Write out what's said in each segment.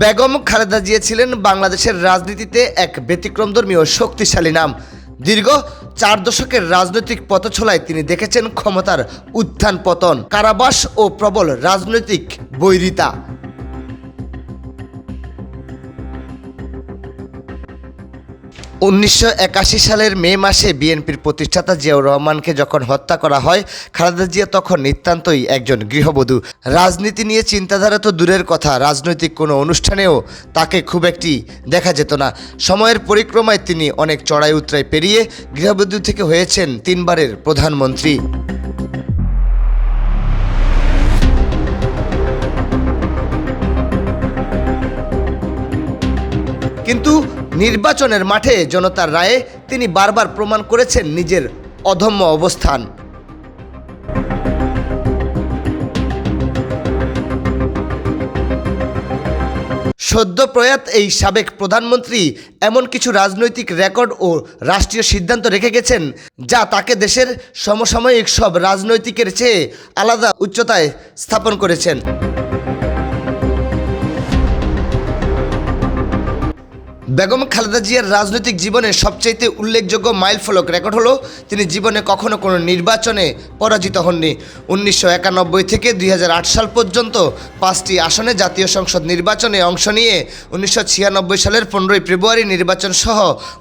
বেগম খালেদা জিয়া ছিলেন বাংলাদেশের রাজনীতিতে এক ব্যতিক্রমধর্মী ও শক্তিশালী নাম। দীর্ঘ চার দশকের রাজনৈতিক পথছলায় তিনি দেখেছেন ক্ষমতার উত্থান পতন, কারাবাস ও প্রবল রাজনৈতিক বৈরিতা। উনিশশো একাশি সালের মে মাসে বিএনপির প্রতিষ্ঠাতা জিয়াউর রহমানকে যখন হত্যা করা হয়, খালেদা জিয়া তখন নিতান্তই একজন গৃহবধূ। রাজনীতি নিয়ে চিন্তাধারা তো দূরের কথা, রাজনৈতিক কোনো অনুষ্ঠানেও তাকে খুব একটি দেখা যেত না। সময়ের পরিক্রমায় তিনি অনেক চড়াই উতরাই পেরিয়ে গৃহবধূ থেকে হয়েছেন তিনবারের প্রধানমন্ত্রী। কিন্তু নির্বাচনের মাঠে জনতার রায়ে তিনি বারবার প্রমাণ করেছেন নিজের অধম্য অবস্থান। সদ্য প্রয়াত এই সাবেক প্রধানমন্ত্রী এমন কিছু রাজনৈতিক রেকর্ড ও রাষ্ট্রীয় সিদ্ধান্ত রেখে গেছেন, যা তাকে দেশের সমসাময়িক সব রাজনৈতিকের চেয়ে আলাদা উচ্চতায় স্থাপন করেছেন। বেগম খালেদা জিয়ার রাজনৈতিক জীবনের সবচাইতে উল্লেখযোগ্য মাইল ফলক রেকর্ড হলো, তিনি জীবনে কখনো কোনো নির্বাচনে পরাজিত হননি। উনিশশো একানব্বই থেকে দুই হাজার আট সাল পর্যন্ত পাঁচটি আসনে জাতীয় সংসদ নির্বাচনে অংশ নিয়ে উনিশশো ছিয়ানব্বই সালের পনেরোই ফেব্রুয়ারি নির্বাচন সহ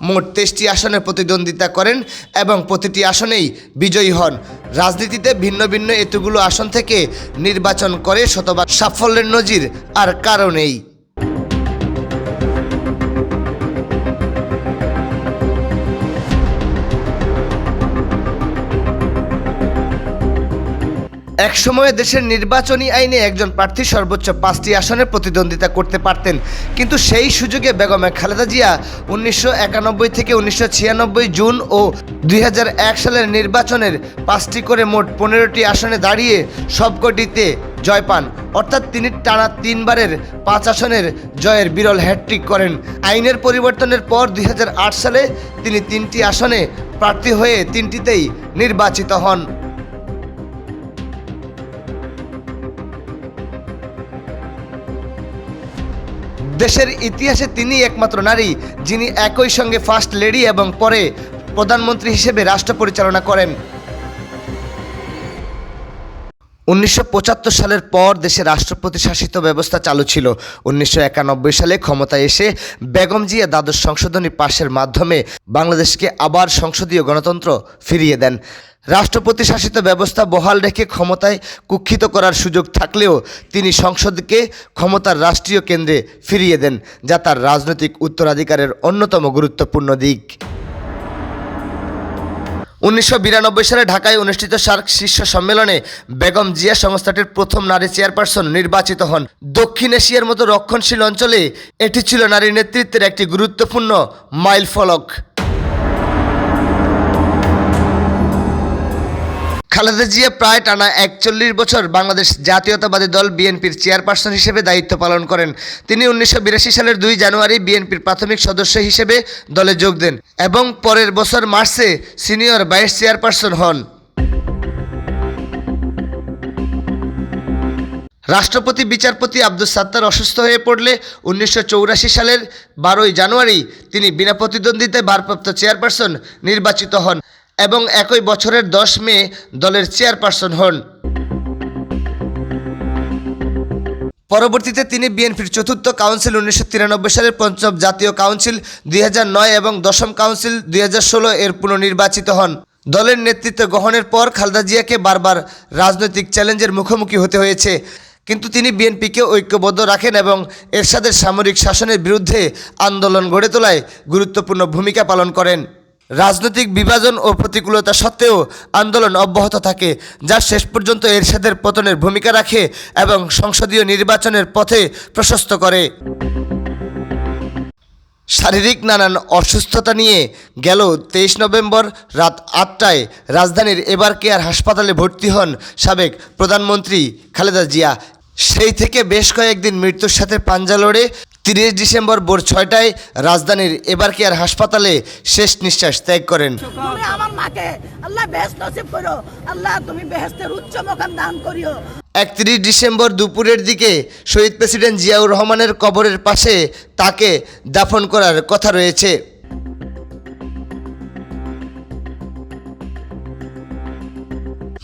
মোট তেইশটি আসনে প্রতিদ্বন্দ্বিতা করেন এবং প্রতিটি আসনেই বিজয়ী হন। রাজনীতিতে ভিন্ন ভিন্ন এতগুলো আসন থেকে নির্বাচন করে শতবার সাফল্যের নজির আর কারণেই একসময়ে দেশের নির্বাচনী আইনে একজন প্রার্থী সর্বোচ্চ পাঁচটি আসনে প্রতিদ্বন্দ্বিতা করতে পারতেন। কিন্তু সেই সুযোগে বেগমে খালেদা জিয়া উনিশশো একানব্বই থেকে উনিশশো ছিয়ানব্বই জুন ও দুই হাজার এক সালের নির্বাচনের পাঁচটি করে মোট পনেরোটি আসনে দাঁড়িয়ে সবকটিতে জয় পান। অর্থাৎ তিনি টানা তিনবারের পাঁচ আসনের জয়ের বিরল হ্যাট্রিক করেন। আইনের পরিবর্তনের পর দুই হাজার আট সালে তিনি তিনটি আসনে প্রার্থী হয়ে তিনটিতেই নির্বাচিত হন। দেশের ইতিহাসে তিনি একমাত্র নারী যিনি একই সঙ্গে ফার্স্ট লেডি এবং পরে প্রধানমন্ত্রী হিসেবে রাষ্ট্র পরিচালনা করেন। উনিশশো পঁচাত্তর সালের পর দেশে রাষ্ট্রপতি শাসিত ব্যবস্থা চালু ছিল। উনিশশো একানব্বই সালে ক্ষমতায় এসে বেগম জিয়া দ্বাদশ সংশোধনী পাশের মাধ্যমে বাংলাদেশকে আবার সংসদীয় গণতন্ত্র ফিরিয়ে দেন। রাষ্ট্রপতি শাসিত ব্যবস্থা বহাল রেখে ক্ষমতায় কুক্ষিত করার সুযোগ থাকলেও তিনি সংসদকে ক্ষমতার রাষ্ট্রীয় কেন্দ্রে ফিরিয়ে দেন, যা তার রাজনৈতিক উত্তরাধিকারের অন্যতম গুরুত্বপূর্ণ দিক। উনিশশো বিরানব্বই সালে ঢাকায় অনুষ্ঠিত সার্ক শীর্ষ সম্মেলনে বেগম জিয়া সংস্থাটির প্রথম নারী চেয়ারপারসন নির্বাচিত হন। দক্ষিণ এশিয়ার মতো রক্ষণশীল অঞ্চলে এটি ছিল নারী নেতৃত্বের একটি গুরুত্বপূর্ণ মাইল ফলক খালেদা জিয়া প্রায় টানা একচল্লিশ বছর বাংলাদেশ জাতীয়তাবাদী দল বিএনপির চেয়ারপারসন হিসেবে দায়িত্ব পালন করেন। তিনি উনিশশো বিরাশি সালের দুই জানুয়ারি বিএনপির প্রাথমিক সদস্য হিসেবে দলে যোগ দেন এবং পরের বছর মার্চে সিনিয়র ভাইস চেয়ারপারসন হন। রাষ্ট্রপতি, বিচারপতি আব্দুল সাত্তার অসুস্থ হয়ে পড়লে উনিশশো সালের বারোই জানুয়ারি তিনি বিনা প্রতিদ্বন্দ্বিতায় ভারপ্রাপ্ত চেয়ারপারসন নির্বাচিত হন। এবং একই বছরের দশ মে দলের চেয়ারপারসন হন। পরবর্তীতে তিনি বিএনপির চতুর্থ কাউন্সিল উনিশশো তিরানব্বই সালের পঞ্চম জাতীয় কাউন্সিল দুই এবং দশম কাউন্সিল দুই হাজার ষোলো এর পুনর্নির্বাচিত হন। দলের নেতৃত্ব গ্রহণের পর খালেদা জিয়াকে বারবার রাজনৈতিক চ্যালেঞ্জের মুখোমুখি হতে হয়েছে। কিন্তু তিনি বিএনপিকে ঐক্যবদ্ধ রাখেন এবং এরশাদের সামরিক শাসনের বিরুদ্ধে আন্দোলন গড়ে তোলায় গুরুত্বপূর্ণ ভূমিকা পালন করেন। রাজনৈতিক বিভাজন ও প্রতিকূলতা সত্ত্বেও আন্দোলন অব্যাহত থাকে, যা শেষ পর্যন্ত এরশাদের পতনের ভূমিকা রাখে এবং সংসদীয় নির্বাচনের পথে প্রশস্ত করে। শারীরিক নানান অসুস্থতা নিয়ে গেল তেইশ নভেম্বর রাত আটটায় রাজধানীর এবার কেয়ার হাসপাতালে ভর্তি হন সাবেক প্রধানমন্ত্রী খালেদা জিয়া। সেই থেকে বেশ কয়েকদিন মৃত্যুর সাথে পাঞ্জা লড়ে তিরিশ ডিসেম্বর ভোর ছয়টায় রাজধানীর এবার আর হাসপাতালে শেষ নিঃশ্বাস ত্যাগ করেন? আমার মাকে আল্লাহ বেহেস্ত করো। আল্লাহ তুমি বেহেস্তের উচ্চ মকাম দান করিও। একত্রিশ ডিসেম্বর দুপুরের দিকে শহীদ প্রেসিডেন্ট জিয়াউর রহমানের কবরের পাশে তাকে দাফন করার কথা রয়েছে।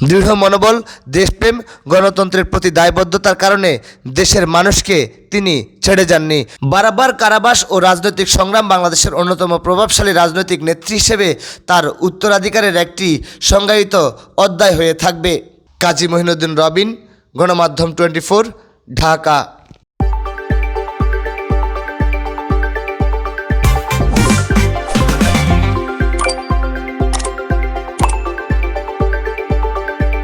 দৃঢ় মনোবল, দেশপ্রেম, গণতন্ত্রের প্রতি দায়বদ্ধতার কারণে দেশের মানুষকে তিনি ছেড়ে যাননি। বারাবার কারাবাস ও রাজনৈতিক সংগ্রাম বাংলাদেশের অন্যতম প্রভাবশালী রাজনৈতিক নেত্রী হিসেবে তার উত্তরাধিকারের একটি সংজ্ঞায়িত অধ্যায় হয়ে থাকবে। কাজী মহিনুদ্দিন রবিন, গণমাধ্যম টোয়েন্টি ঢাকা।